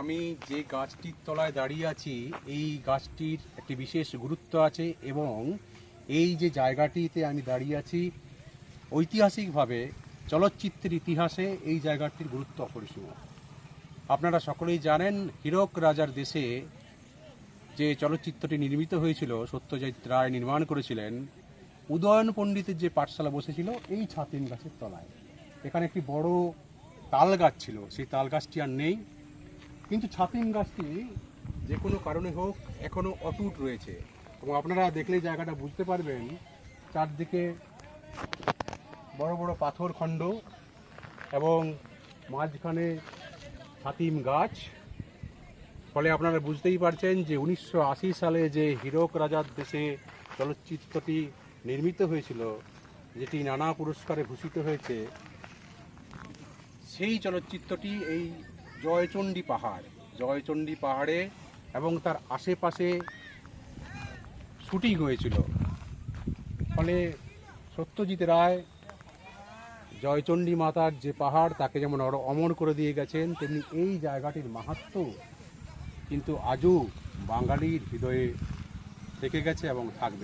আমি যে গাছটির তলায় দাঁড়িয়ে আছি, এই গাছটির একটি বিশেষ গুরুত্ব আছে এবং এই যে জায়গাটিতে আমি দাঁড়িয়ে আছি, ঐতিহাসিকভাবে, চলচ্চিত্রের ইতিহাসে এই জায়গাটির গুরুত্ব অপরিসীম। আপনারা সকলেই জানেন, হীরক রাজার দেশে যে চলচ্চিত্রটি নির্মিত হয়েছিল, সত্যজিৎ রায় নির্মাণ করেছিলেন, উদয়ন পণ্ডিতের যে পাঠশালা বসেছিল, এই ছাতিন গাছের তলায়। এখানে একটি বড় তাল গাছ ছিল, সেই তাল গাছটি আর নেই। কিন্তু ছাতিম গাছটি যে কোনো কারণে হোক এখনও অটুট রয়েছে। এবং আপনারা দেখলে জায়গাটা বুঝতে পারবেন, চারদিকে বড় বড় পাথর খণ্ড এবং মাঝখানে ছাতিম গাছ। ফলে আপনারা বুঝতেই পারছেন যে উনিশশো আশি সালে যে হীরক রাজার দেশে চলচ্চিত্রটি নির্মিত হয়েছিল, যেটি নানা পুরস্কারে ভূষিত হয়েছে, সেই চলচ্চিত্রটি এই জয়চণ্ডী পাহাড়, জয়চণ্ডী পাহাড়ে এবং তার আশেপাশে শুটিং হয়েছিল। ফলে সত্যজিৎ রায়, জয়চণ্ডী মাতার যে পাহাড়, তাকে যেমন অর- অমর করে দিয়ে গেছেন, তেমনি এই জায়গাটির মাহাত্ম্য কিন্তু আজও বাঙালির হৃদয়ে থেকে গেছে এবং থাকবে।